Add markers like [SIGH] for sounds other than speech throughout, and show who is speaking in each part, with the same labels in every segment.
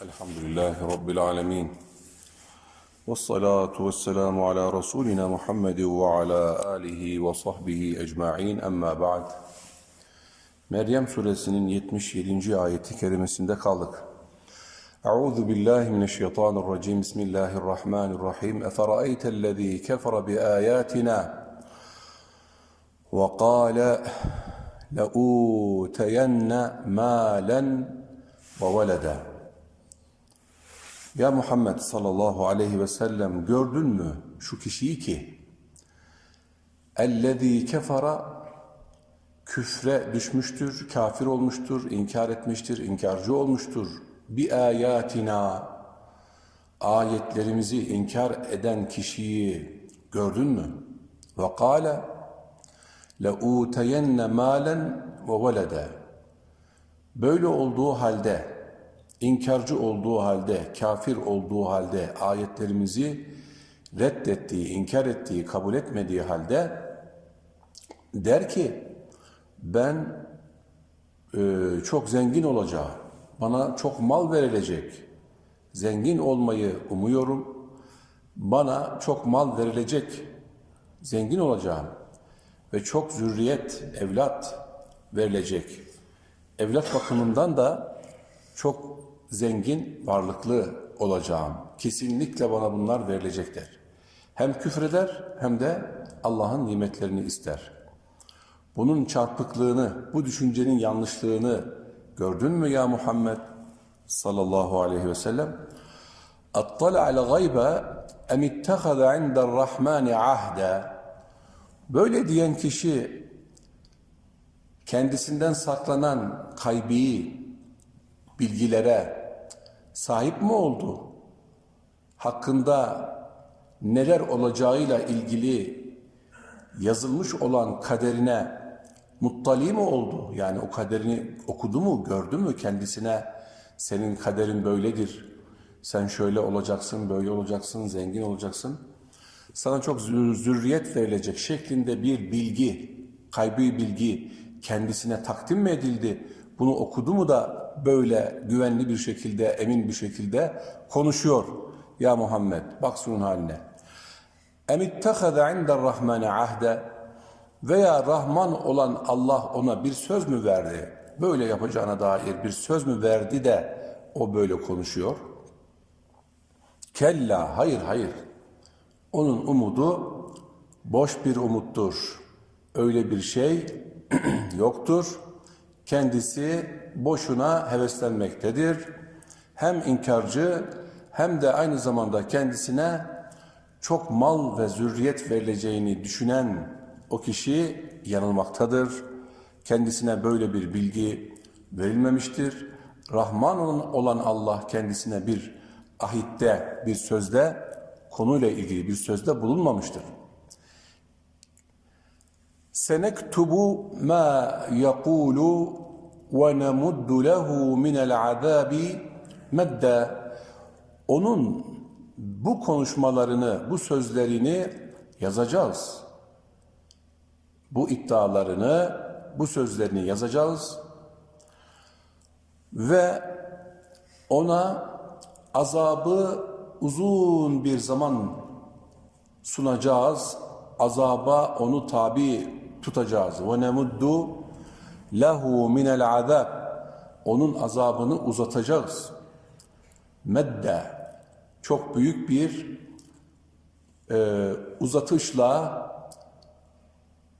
Speaker 1: الحمد لله رب العالمين. والصلاة والسلام على رسولنا محمد وعلى آله وصحبه أجمعين. أما بعد مريم سورة 77 آية كريمة سندقالك أعوذ بالله من الشيطان الرجيم. بسم الله الرحمن الرحيم. أفرأيت الذي كفر بآياتنا وقال لأوتين مالا وولداً؟ Ya Muhammed sallallahu aleyhi ve sellem gördün mü şu kişiyi ki ellezî kefara küfre düşmüştür, kafir olmuştur, inkar etmiştir, inkarcı olmuştur. Bi ayatina ayetlerimizi inkar eden kişiyi gördün mü? Ve kâle le'ûteyenne mâlen ve velede. Böyle olduğu halde, inkarcı olduğu halde, kafir olduğu halde ayetlerimizi reddettiği, inkar ettiği, kabul etmediği halde der ki ben e, çok zengin olacağım. Bana çok mal verilecek. Zengin olmayı umuyorum. Bana çok mal verilecek. Zengin olacağım. Ve çok zürriyet, evlat verilecek. Evlat bakımından da çok zengin, varlıklı olacağım. Kesinlikle bana bunlar verilecekler. Hem küfreder hem de Allah'ın nimetlerini ister. Bunun çarpıklığını, bu düşüncenin yanlışlığını gördün mü ya Muhammed sallallahu aleyhi ve sellem? اَطَّلَعَ الْغَيْبَ اَمِ اتَّخَذَ عِنْدَ الرَّحْمَانِ عَهْدًا Böyle diyen kişi kendisinden saklanan kaybi bilgilere sahip mi oldu? Hakkında neler olacağıyla ilgili yazılmış olan kaderine muttali mi oldu? Yani o kaderini okudu mu, gördü mü kendisine? Senin kaderin böyledir. Sen şöyle olacaksın, böyle olacaksın, zengin olacaksın. Sana çok zür- zürriyet verilecek şeklinde bir bilgi, kaybi bilgi kendisine takdim mi edildi? Bunu okudu mu da böyle güvenli bir şekilde, emin bir şekilde konuşuyor. Ya Muhammed bak şunun haline. Em ittehada indel rahmane ahde veya Rahman olan Allah ona bir söz mü verdi? Böyle yapacağına dair bir söz mü verdi de o böyle konuşuyor? Kella, hayır hayır. Onun umudu boş bir umuttur. Öyle bir şey [CLEARS THROAT] yoktur. Kendisi boşuna heveslenmektedir. Hem inkarcı hem de aynı zamanda kendisine çok mal ve zürriyet verileceğini düşünen o kişi yanılmaktadır. Kendisine böyle bir bilgi verilmemiştir. Rahman olan Allah kendisine bir ahitte, bir sözde, konuyla ilgili bir sözde bulunmamıştır. Senektubu ma yaqulu nemuddu lehu minel azabi medda. Onun bu konuşmalarını, bu sözlerini yazacağız. Bu iddialarını, bu sözlerini yazacağız ve ona azabı uzun bir zaman sunacağız. Azaba onu tabi tutacağız. Ve nemuddu lehu minel azab. Onun azabını uzatacağız. Medde çok büyük bir e, uzatışla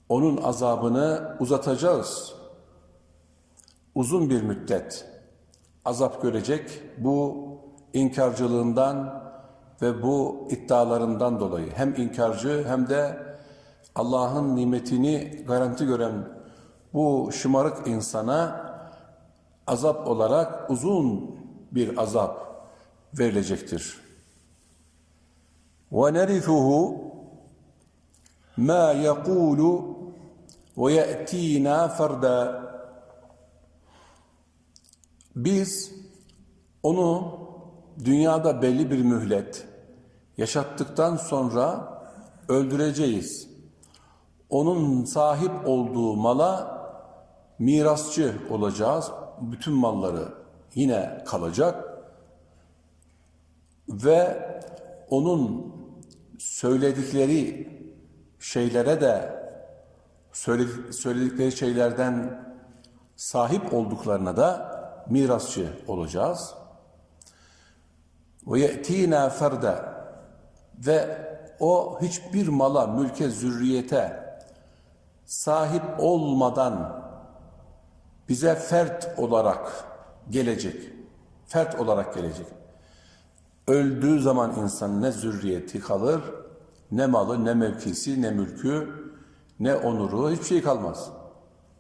Speaker 1: onun azabını uzatacağız. Uzun bir müddet azap görecek bu inkarcılığından ve bu iddialarından dolayı hem inkarcı hem de Allah'ın nimetini garanti gören bu şımarık insana azap olarak uzun bir azap verilecektir. وَنَرِثُهُ مَا يَقُولُ وَيَأْتِينَا فَرْدًا Biz onu dünyada belli bir mühlet yaşattıktan sonra öldüreceğiz. Onun sahip olduğu mala mirasçı olacağız. Bütün malları yine kalacak. ve onun söyledikleri şeylere de söyledi- söyledikleri şeylerden sahip olduklarına da mirasçı olacağız. Ve ye'tina ferda ve o hiçbir mala, mülke, zürriyete sahip olmadan bize fert olarak gelecek. Fert olarak gelecek. Öldüğü zaman insan ne zürriyeti kalır, ne malı, ne mevkisi, ne mülkü, ne onuru, hiçbir şey kalmaz.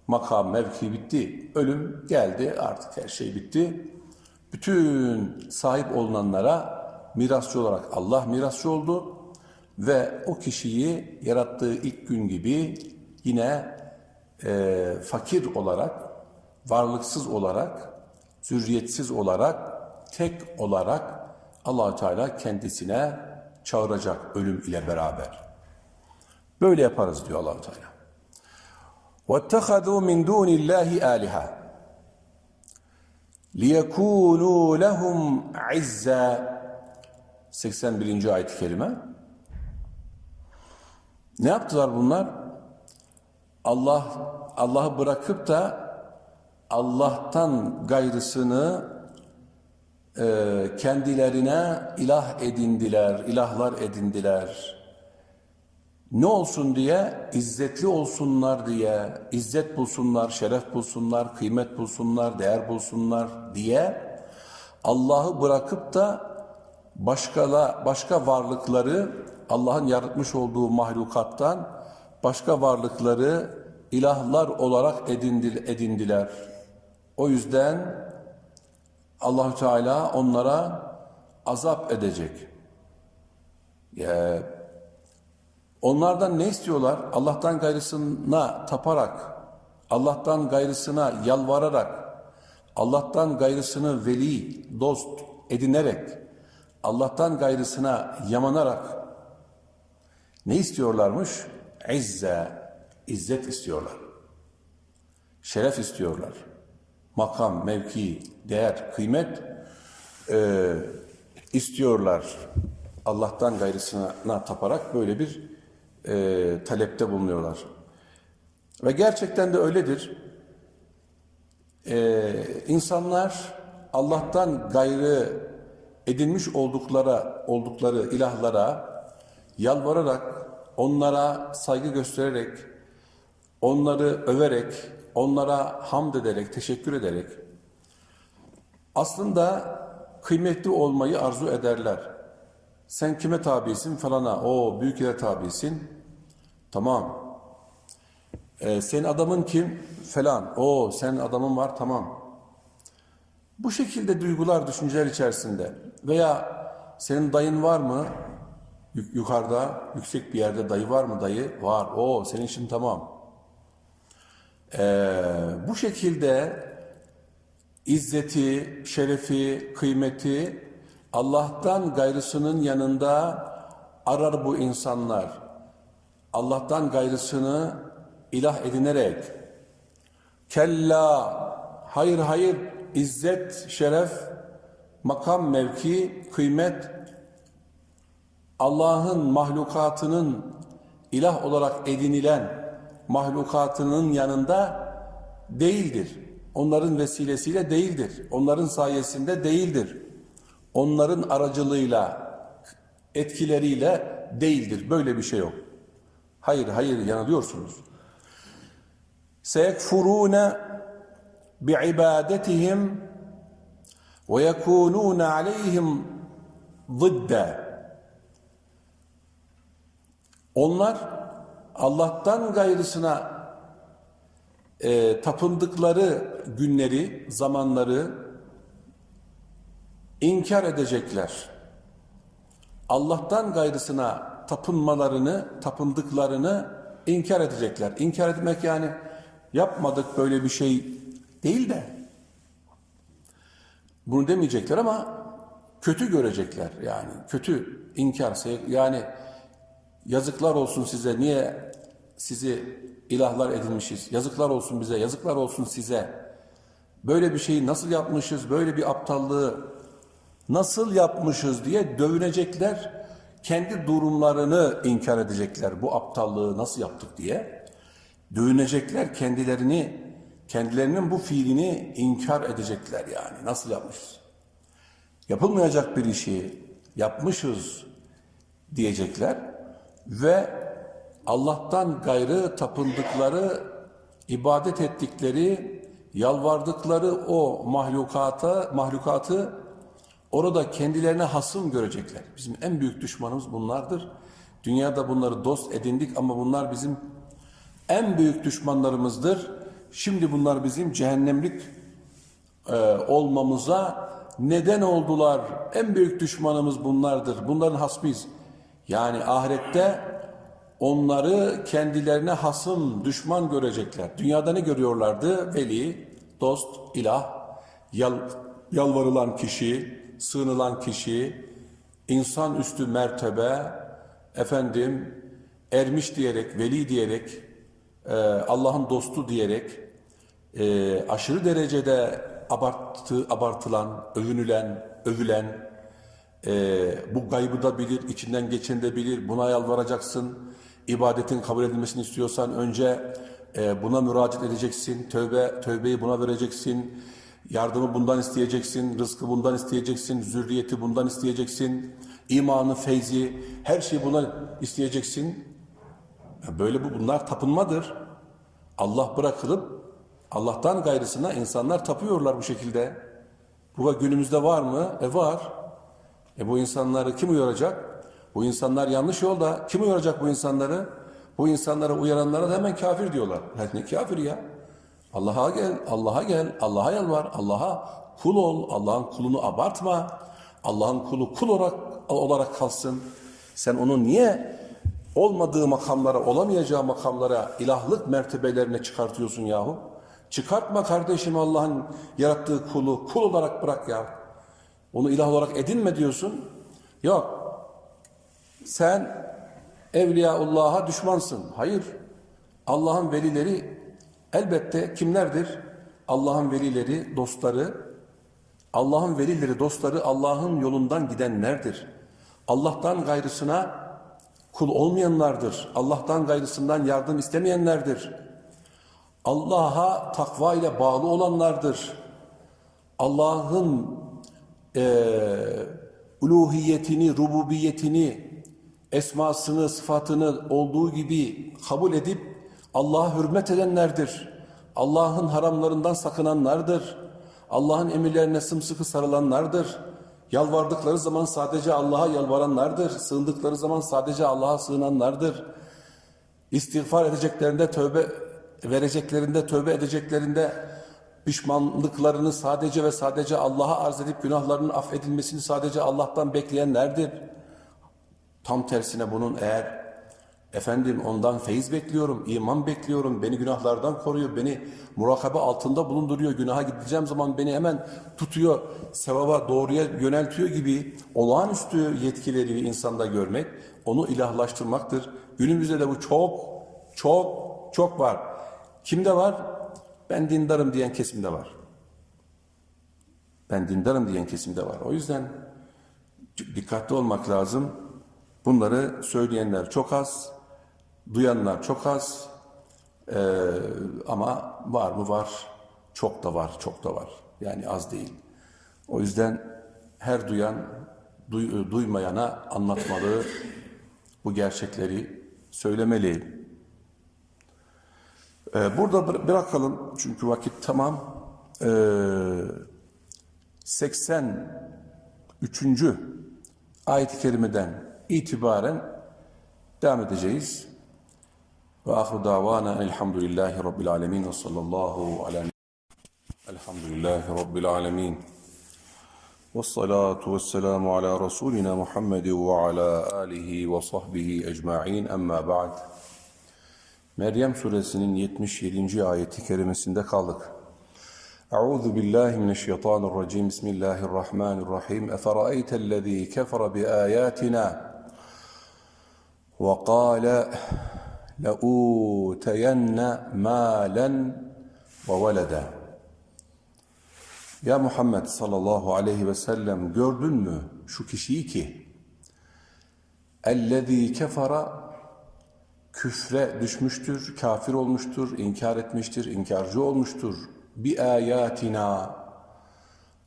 Speaker 1: Makam, mevki bitti. Ölüm geldi, artık her şey bitti. Bütün sahip olunanlara mirasçı olarak Allah mirasçı oldu ve o kişiyi yarattığı ilk gün gibi yine e, fakir olarak, varlıksız olarak, zürriyetsiz olarak, tek olarak allah Teala kendisine çağıracak ölüm ile beraber. Böyle yaparız diyor allah Teala. وَاتَّخَذُوا مِنْ دُونِ اللّٰهِ آلِهَا لِيَكُونُوا لَهُمْ عِزَّا 81. ayet-i kerime. Ne yaptılar bunlar? Allah Allah'ı bırakıp da Allah'tan gayrısını e, kendilerine ilah edindiler, ilahlar edindiler. Ne olsun diye? İzzetli olsunlar diye, izzet bulsunlar, şeref bulsunlar, kıymet bulsunlar, değer bulsunlar diye Allah'ı bırakıp da başkala, başka varlıkları Allah'ın yaratmış olduğu mahlukattan başka varlıkları ilahlar olarak edindil, edindiler. O yüzden Allahü Teala onlara azap edecek. Onlardan ne istiyorlar? Allah'tan gayrısına taparak, Allah'tan gayrısına yalvararak, Allah'tan gayrısını veli, dost edinerek, Allah'tan gayrısına yamanarak ne istiyorlarmış? İzze, izzet istiyorlar. Şeref istiyorlar. Makam, mevki, değer, kıymet e, istiyorlar. Allah'tan gayrısına taparak böyle bir e, talepte bulunuyorlar. Ve gerçekten de öyledir. E, insanlar Allah'tan gayrı edinmiş oldukları, oldukları ilahlara yalvararak, onlara saygı göstererek, onları överek, onlara hamd ederek, teşekkür ederek aslında kıymetli olmayı arzu ederler. Sen kime tabisin falana, o büyük yere tabisin. Tamam. Ee, senin adamın kim? Falan. O senin adamın var tamam. Bu şekilde duygular, düşünceler içerisinde veya senin dayın var mı? Yuk- yukarıda, yüksek bir yerde dayı var mı dayı? Var. O senin için tamam. Ee, bu şekilde izzeti, şerefi, kıymeti Allah'tan gayrısının yanında arar bu insanlar. Allah'tan gayrısını ilah edinerek kella hayır hayır izzet, şeref, makam, mevki, kıymet Allah'ın mahlukatının ilah olarak edinilen mahlukatının yanında değildir. Onların vesilesiyle değildir. Onların sayesinde değildir. Onların aracılığıyla, etkileriyle değildir. Böyle bir şey yok. Hayır, hayır yanılıyorsunuz. Seyekfurune bi'ibadetihim ve yekunune aleyhim zidde. Onlar Allah'tan gayrısına e, tapındıkları günleri, zamanları inkar edecekler. Allah'tan gayrısına tapınmalarını, tapındıklarını inkar edecekler. İnkar etmek yani yapmadık böyle bir şey değil de bunu demeyecekler ama kötü görecekler yani kötü inkar yani yazıklar olsun size niye sizi ilahlar edinmişiz yazıklar olsun bize yazıklar olsun size böyle bir şeyi nasıl yapmışız böyle bir aptallığı nasıl yapmışız diye dövünecekler. Kendi durumlarını inkar edecekler. Bu aptallığı nasıl yaptık diye. Dövünecekler kendilerini, kendilerinin bu fiilini inkar edecekler yani. Nasıl yapmışız? Yapılmayacak bir işi yapmışız diyecekler ve Allah'tan gayrı tapındıkları, ibadet ettikleri, yalvardıkları o mahlukata, mahlukatı orada kendilerine hasım görecekler. Bizim en büyük düşmanımız bunlardır. Dünyada bunları dost edindik ama bunlar bizim en büyük düşmanlarımızdır. Şimdi bunlar bizim cehennemlik e, olmamıza neden oldular. En büyük düşmanımız bunlardır. Bunların hasmıyız. Yani ahirette onları kendilerine hasım, düşman görecekler. Dünyada ne görüyorlardı? Veli, dost, ilah, yal, yalvarılan kişi, sığınılan kişi, insan üstü mertebe, efendim, ermiş diyerek, veli diyerek, e, Allah'ın dostu diyerek, e, aşırı derecede abartı, abartılan, övünülen, övülen, e, bu gaybı da bilir, içinden geçeni de bilir, buna yalvaracaksın, ibadetin kabul edilmesini istiyorsan önce e, buna müracaat edeceksin, tövbe tövbeyi buna vereceksin, yardımı bundan isteyeceksin, rızkı bundan isteyeceksin, zürriyeti bundan isteyeceksin, imanı, feyzi, her şeyi buna isteyeceksin. Böyle bu bunlar tapınmadır. Allah bırakılıp Allah'tan gayrısına insanlar tapıyorlar bu şekilde. Bu da günümüzde var mı? E var. E bu insanları kim uyaracak? Bu insanlar yanlış yolda. Kim uyaracak bu insanları? Bu insanlara uyaranlara da hemen kafir diyorlar. Ya ne kafir ya? Allah'a gel, Allah'a gel, Allah'a yalvar, Allah'a kul ol, Allah'ın kulunu abartma. Allah'ın kulu kul olarak, olarak kalsın. Sen onu niye olmadığı makamlara, olamayacağı makamlara, ilahlık mertebelerine çıkartıyorsun yahu? Çıkartma kardeşim Allah'ın yarattığı kulu, kul olarak bırak ya. Onu ilah olarak edinme diyorsun. Yok. Sen Evliyaullah'a düşmansın. Hayır. Allah'ın velileri elbette kimlerdir? Allah'ın velileri, dostları, Allah'ın velileri, dostları Allah'ın yolundan gidenlerdir. Allah'tan gayrısına kul olmayanlardır. Allah'tan gayrısından yardım istemeyenlerdir. Allah'a takva ile bağlı olanlardır. Allah'ın eee uluhiyetini, rububiyetini, esmasını, sıfatını olduğu gibi kabul edip Allah'a hürmet edenlerdir. Allah'ın haramlarından sakınanlardır. Allah'ın emirlerine sımsıkı sarılanlardır. Yalvardıkları zaman sadece Allah'a yalvaranlardır. Sığındıkları zaman sadece Allah'a sığınanlardır. İstiğfar edeceklerinde tövbe vereceklerinde tövbe edeceklerinde pişmanlıklarını sadece ve sadece Allah'a arz edip günahlarının affedilmesini sadece Allah'tan bekleyenlerdir. Tam tersine bunun eğer efendim ondan feyiz bekliyorum, iman bekliyorum, beni günahlardan koruyor, beni murakabe altında bulunduruyor, günaha gideceğim zaman beni hemen tutuyor, sevaba doğruya yöneltiyor gibi olağanüstü yetkileri insanda görmek, onu ilahlaştırmaktır. Günümüzde de bu çok, çok, çok var. Kimde var? Ben dindarım diyen kesimde var. Ben dindarım diyen kesimde var. O yüzden dikkatli olmak lazım. Bunları söyleyenler çok az, duyanlar çok az. Ee, ama var mı var, çok da var, çok da var. Yani az değil. O yüzden her duyan, duy- duymayana anlatmalı, bu gerçekleri söylemeli. Ee, burada bıra- bırakalım çünkü vakit tamam. Ee, 83. ayet-i kerimeden itibaren devam edeceğiz. Ve ahru davana elhamdülillahi rabbil alemin ve sallallahu ala elhamdülillahi rabbil alemin. والصلاة والسلام على رسولنا محمد وعلى آله وصحبه أجمعين أما بعد Meryem suresinin 77. ayeti kerimesinde kaldık. Euzu billahi mineşşeytanirracim. Bismillahirrahmanirrahim. Efera'eytellezî kefere biâyâtina ve qâle leûteyenne mâlen ve veleda. Ya Muhammed sallallahu aleyhi ve sellem gördün mü şu kişiyi ki ellezî kefara küfre düşmüştür, kafir olmuştur, inkar etmiştir, inkarcı olmuştur. Bi ayatina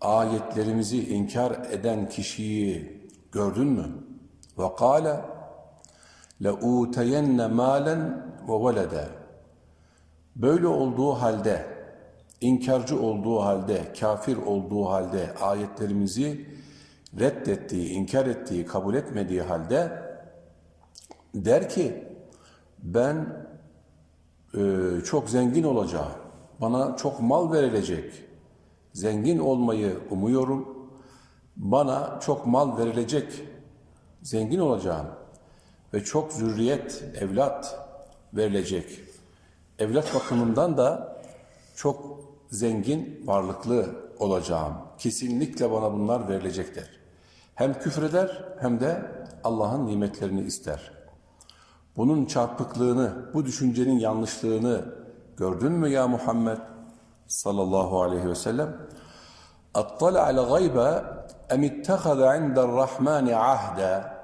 Speaker 1: ayetlerimizi inkar eden kişiyi gördün mü? Ve kâle le'ûteyenne mâlen ve velede Böyle olduğu halde, inkarcı olduğu halde, kafir olduğu halde ayetlerimizi reddettiği, inkar ettiği, kabul etmediği halde der ki ben e, çok zengin olacağım, bana çok mal verilecek, zengin olmayı umuyorum, bana çok mal verilecek, zengin olacağım ve çok zürriyet, evlat verilecek. Evlat bakımından da çok zengin, varlıklı olacağım. Kesinlikle bana bunlar verilecektir. Hem küfreder hem de Allah'ın nimetlerini ister. Bunun çarpıklığını, bu düşüncenin yanlışlığını gördün mü ya Muhammed sallallahu aleyhi ve sellem? اَطَّلَعَ الْغَيْبَ اَمِ اتَّخَذَ عِنْدَ الرَّحْمَانِ عَهْدًا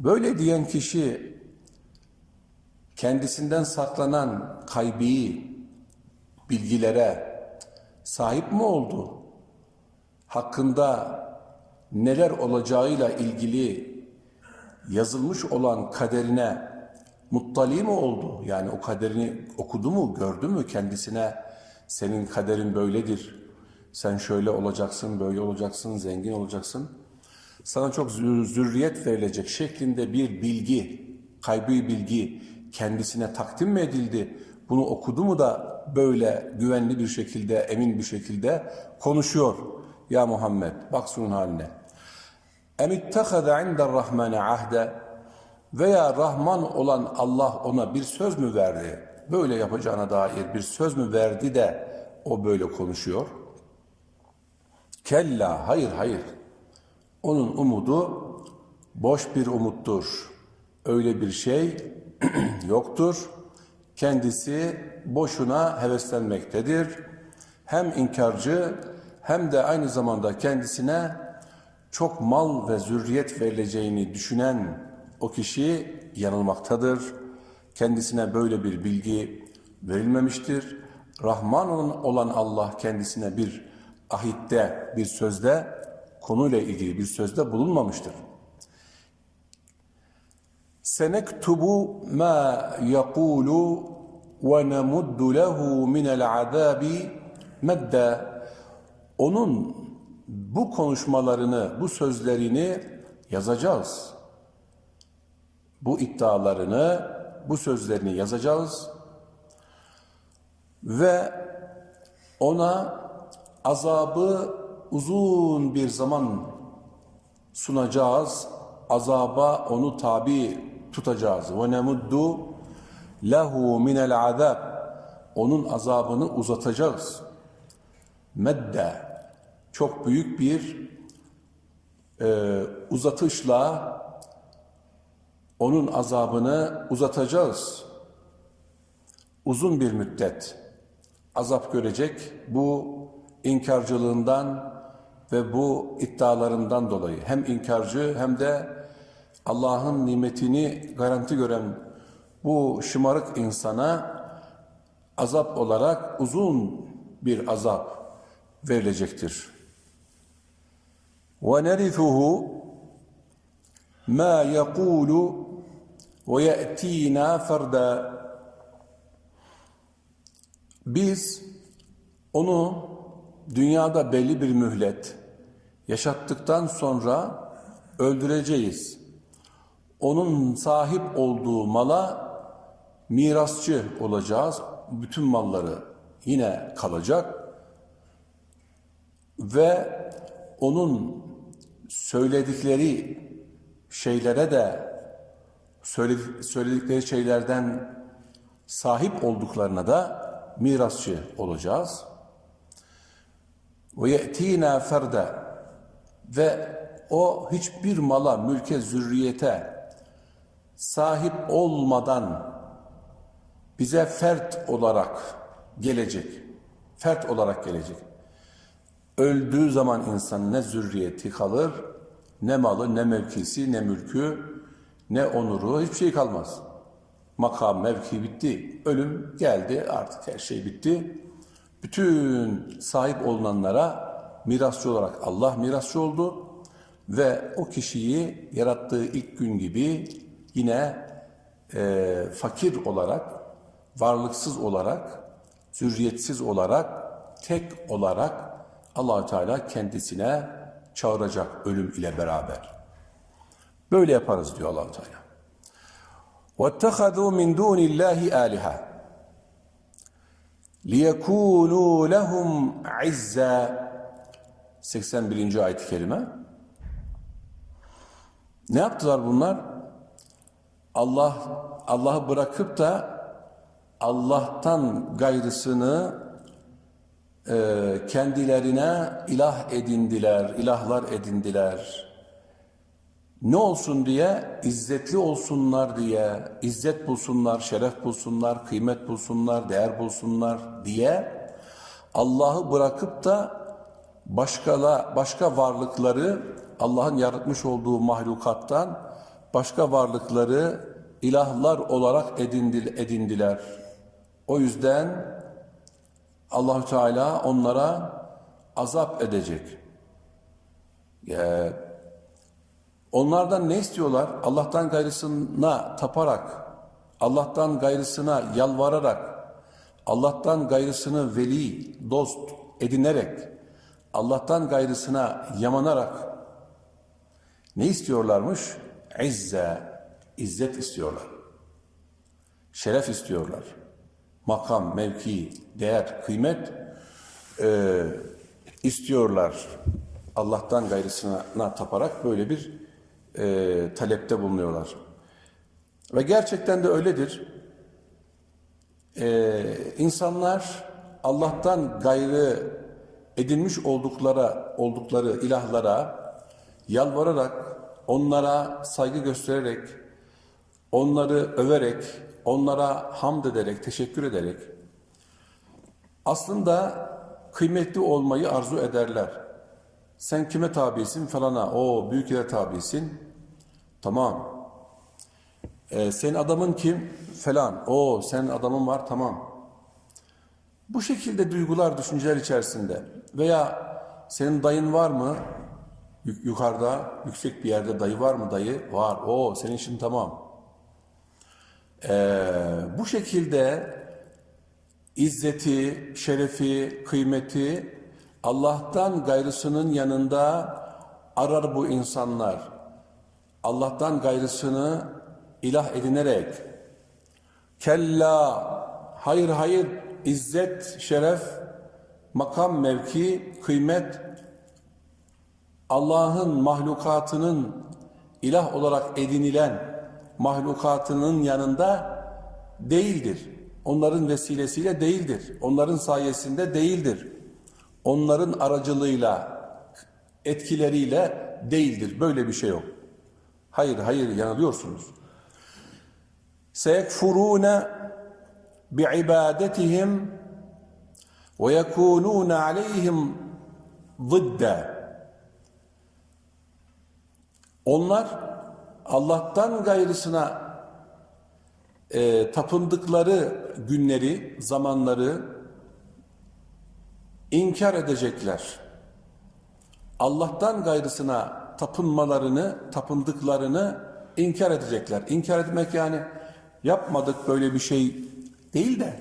Speaker 1: Böyle diyen kişi kendisinden saklanan kaybi bilgilere sahip mi oldu? Hakkında neler olacağıyla ilgili yazılmış olan kaderine muttali mi oldu? Yani o kaderini okudu mu, gördü mü kendisine? Senin kaderin böyledir. Sen şöyle olacaksın, böyle olacaksın, zengin olacaksın. Sana çok zür- zürriyet verilecek şeklinde bir bilgi, kaybi bilgi kendisine takdim mi edildi? Bunu okudu mu da böyle güvenli bir şekilde, emin bir şekilde konuşuyor. Ya Muhammed bak şunun haline. Em indel rahmane ahde veya Rahman olan Allah ona bir söz mü verdi? Böyle yapacağına dair bir söz mü verdi de o böyle konuşuyor? Kella, hayır hayır. Onun umudu boş bir umuttur. Öyle bir şey [CLEARS THROAT] yoktur. Kendisi boşuna heveslenmektedir. Hem inkarcı hem de aynı zamanda kendisine çok mal ve zürriyet verileceğini düşünen o kişi yanılmaktadır. Kendisine böyle bir bilgi verilmemiştir. Rahman olan Allah kendisine bir ahitte, bir sözde, konuyla ilgili bir sözde bulunmamıştır. Senektubu ma yaqulu ve nemuddu lehu minel azabi medda. Onun bu konuşmalarını, bu sözlerini yazacağız. Bu iddialarını, bu sözlerini yazacağız ve ona azabı uzun bir zaman sunacağız. Azaba onu tabi tutacağız. Ve nemuddu lehu minel azab. Onun azabını uzatacağız. Medde çok büyük bir e, uzatışla onun azabını uzatacağız. Uzun bir müddet azap görecek bu inkarcılığından ve bu iddialarından dolayı hem inkarcı hem de Allah'ın nimetini garanti gören bu şımarık insana azap olarak uzun bir azap verilecektir. وَنَرِثُهُ ma yekulu ve ye'tina ferda. Biz onu dünyada belli bir mühlet yaşattıktan sonra öldüreceğiz. Onun sahip olduğu mala mirasçı olacağız. Bütün malları yine kalacak ve onun söyledikleri şeylere de söyledikleri şeylerden sahip olduklarına da mirasçı olacağız. Ve ye'tina ferda ve o hiçbir mala, mülke, zürriyete sahip olmadan bize fert olarak gelecek. Fert olarak gelecek. Öldüğü zaman insan ne zürriyeti kalır, ne malı, ne mevkisi, ne mülkü, ne onuru, hiçbir şey kalmaz. Makam, mevki bitti. Ölüm geldi, artık her şey bitti. Bütün sahip olunanlara mirasçı olarak Allah mirasçı oldu. Ve o kişiyi yarattığı ilk gün gibi yine e, fakir olarak, varlıksız olarak, zürriyetsiz olarak, tek olarak allah Teala kendisine çağıracak ölüm ile beraber. Böyle yaparız diyor Allah Teala. وَاتَّخَذُوا مِنْ دُونِ اللّٰهِ آلِهَا لِيَكُونُوا لَهُمْ عِزَّا 81. ayet-i kerime. Ne yaptılar bunlar? Allah Allah'ı bırakıp da Allah'tan gayrısını kendilerine ilah edindiler, ilahlar edindiler. Ne olsun diye? İzzetli olsunlar diye, izzet bulsunlar, şeref bulsunlar, kıymet bulsunlar, değer bulsunlar diye Allah'ı bırakıp da başkala, başka varlıkları Allah'ın yaratmış olduğu mahlukattan başka varlıkları ilahlar olarak edindil, edindiler. O yüzden Allahü Teala onlara azap edecek. Ee, onlardan ne istiyorlar? Allah'tan gayrısına taparak, Allah'tan gayrısına yalvararak, Allah'tan gayrısını veli, dost edinerek, Allah'tan gayrısına yamanarak ne istiyorlarmış? İzze, izzet istiyorlar. Şeref istiyorlar. Makam, mevki, değer, kıymet e, istiyorlar. Allah'tan gayrısına taparak böyle bir e, talepte bulunuyorlar. Ve gerçekten de öyledir. E, insanlar Allah'tan gayrı edinmiş oldukları, oldukları ilahlara yalvararak, onlara saygı göstererek, onları överek, onlara hamd ederek, teşekkür ederek aslında kıymetli olmayı arzu ederler. Sen kime tabisin falana? O büyük yere tabisin. Tamam. Ee, senin adamın kim? Falan. O senin adamın var. Tamam. Bu şekilde duygular, düşünceler içerisinde veya senin dayın var mı? Yuk- Yukarıda, yüksek bir yerde dayı var mı dayı? Var. O senin işin tamam. Ee, bu şekilde izzeti, şerefi, kıymeti Allah'tan gayrısının yanında arar bu insanlar. Allah'tan gayrısını ilah edinerek kella hayır hayır izzet, şeref, makam, mevki, kıymet Allah'ın mahlukatının ilah olarak edinilen mahlukatının yanında değildir. Onların vesilesiyle değildir. Onların sayesinde değildir. Onların aracılığıyla, etkileriyle değildir. Böyle bir şey yok. Hayır, hayır yanılıyorsunuz. Seyekfurune bi'ibadetihim ve yekunune aleyhim zidde. Onlar Allah'tan gayrısına e, tapındıkları günleri, zamanları inkar edecekler. Allah'tan gayrısına tapınmalarını, tapındıklarını inkar edecekler. İnkar etmek yani yapmadık böyle bir şey değil de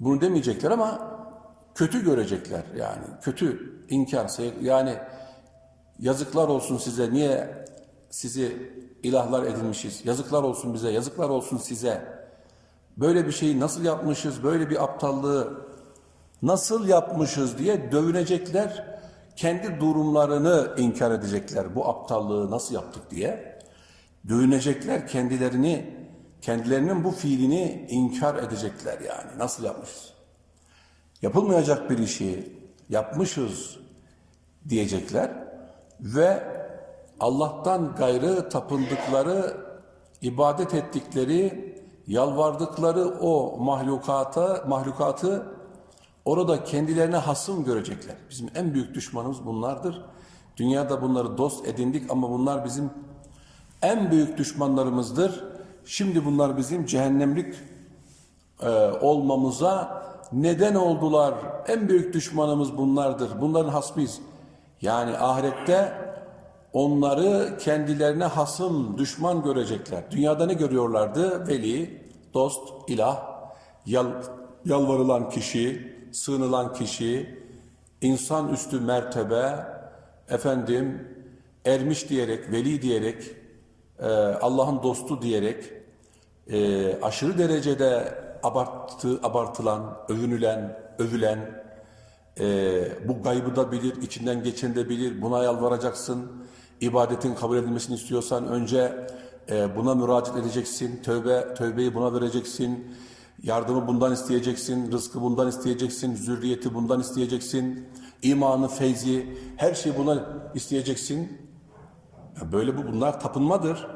Speaker 1: bunu demeyecekler ama kötü görecekler yani kötü inkar yani yazıklar olsun size. Niye sizi ilahlar edinmişiz? Yazıklar olsun bize yazıklar olsun size. Böyle bir şeyi nasıl yapmışız? Böyle bir aptallığı nasıl yapmışız diye dövünecekler kendi durumlarını inkar edecekler. Bu aptallığı nasıl yaptık diye dövünecekler kendilerini kendilerinin bu fiilini inkar edecekler yani. Nasıl yapmışız? Yapılmayacak bir işi yapmışız diyecekler ve Allah'tan gayrı tapındıkları, ibadet ettikleri, yalvardıkları o mahlukata, mahlukatı Orada kendilerine hasım görecekler. Bizim en büyük düşmanımız bunlardır. Dünyada bunları dost edindik ama bunlar bizim en büyük düşmanlarımızdır. Şimdi bunlar bizim cehennemlik e, olmamıza neden oldular. En büyük düşmanımız bunlardır. Bunların hasmıyız. Yani ahirette onları kendilerine hasım, düşman görecekler. Dünyada ne görüyorlardı? Veli, dost, ilah, yal, yalvarılan kişi, sığınılan kişi, insan üstü mertebe, efendim, ermiş diyerek, veli diyerek, e, Allah'ın dostu diyerek, e, aşırı derecede abartı, abartılan, övünülen, övülen, e, bu gaybı da bilir, içinden geçeni de bilir, buna yalvaracaksın. İbadetin kabul edilmesini istiyorsan önce e, buna müracaat edeceksin, tövbe tövbeyi buna vereceksin, yardımı bundan isteyeceksin, rızkı bundan isteyeceksin, zürriyeti bundan isteyeceksin, imanı, feyzi, her şeyi buna isteyeceksin. Böyle bu bunlar tapınmadır.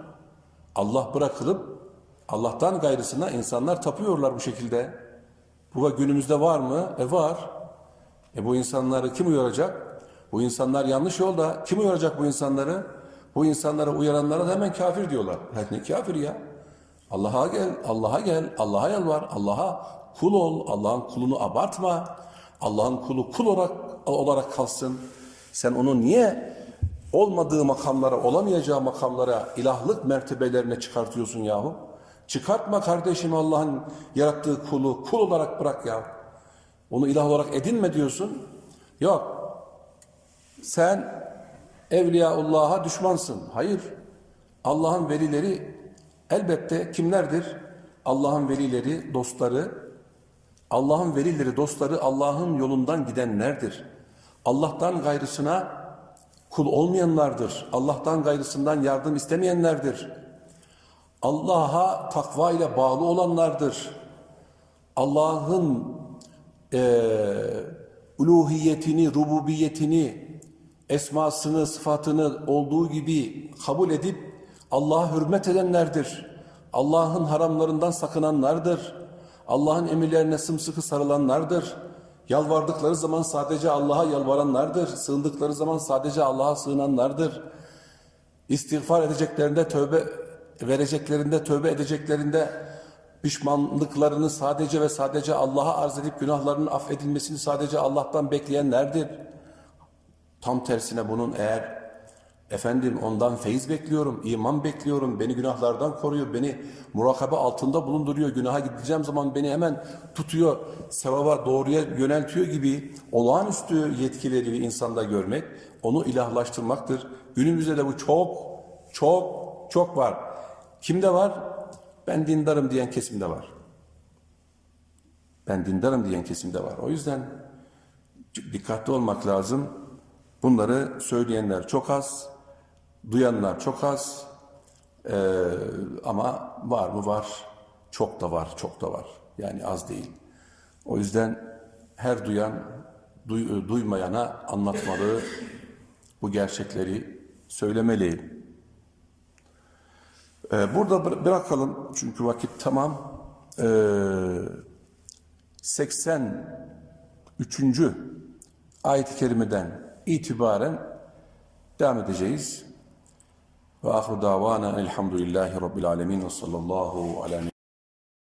Speaker 1: Allah bırakılıp Allah'tan gayrısına insanlar tapıyorlar bu şekilde. Bu günümüzde var mı? E var. E bu insanları kim uyaracak? Bu insanlar yanlış yolda. Kim uyaracak bu insanları? Bu insanlara uyaranlara da hemen kafir diyorlar. Ya ne kafir ya? Allah'a gel, Allah'a gel, Allah'a yalvar, Allah'a kul ol, Allah'ın kulunu abartma. Allah'ın kulu kul olarak, olarak kalsın. Sen onu niye olmadığı makamlara, olamayacağı makamlara, ilahlık mertebelerine çıkartıyorsun yahu? Çıkartma kardeşim Allah'ın yarattığı kulu kul olarak bırak ya. Onu ilah olarak edinme diyorsun. Yok. Sen Evliyaullah'a düşmansın. Hayır. Allah'ın velileri elbette kimlerdir? Allah'ın velileri, dostları, Allah'ın velileri, dostları Allah'ın yolundan gidenlerdir. Allah'tan gayrısına kul olmayanlardır. Allah'tan gayrısından yardım istemeyenlerdir. Allah'a takva ile bağlı olanlardır. Allah'ın eee uluhiyetini, rububiyetini, esmasını, sıfatını olduğu gibi kabul edip Allah'a hürmet edenlerdir. Allah'ın haramlarından sakınanlardır. Allah'ın emirlerine sımsıkı sarılanlardır. Yalvardıkları zaman sadece Allah'a yalvaranlardır. Sığındıkları zaman sadece Allah'a sığınanlardır. İstiğfar edeceklerinde tövbe vereceklerinde tövbe edeceklerinde pişmanlıklarını sadece ve sadece Allah'a arz edip günahlarının affedilmesini sadece Allah'tan bekleyenlerdir. Tam tersine bunun eğer efendim ondan feyiz bekliyorum, iman bekliyorum, beni günahlardan koruyor, beni murakabe altında bulunduruyor, günaha gideceğim zaman beni hemen tutuyor, sevaba doğruya yöneltiyor gibi olağanüstü yetkileri insanda görmek, onu ilahlaştırmaktır. Günümüzde de bu çok, çok, çok var. Kimde var? Ben dindarım diyen kesimde var. Ben dindarım diyen kesimde var. O yüzden dikkatli olmak lazım. Bunları söyleyenler çok az, duyanlar çok az. Ee, ama var mı var, çok da var, çok da var. Yani az değil. O yüzden her duyan, duy- duymayana anlatmalı, bu gerçekleri söylemeli. Ee, burada bıra- bırakalım çünkü vakit tamam. Ee, 83. ayet-i kerimeden itibaren devam edeceğiz. Ve ahru davana elhamdülillahi rabbil alemin ve sallallahu ala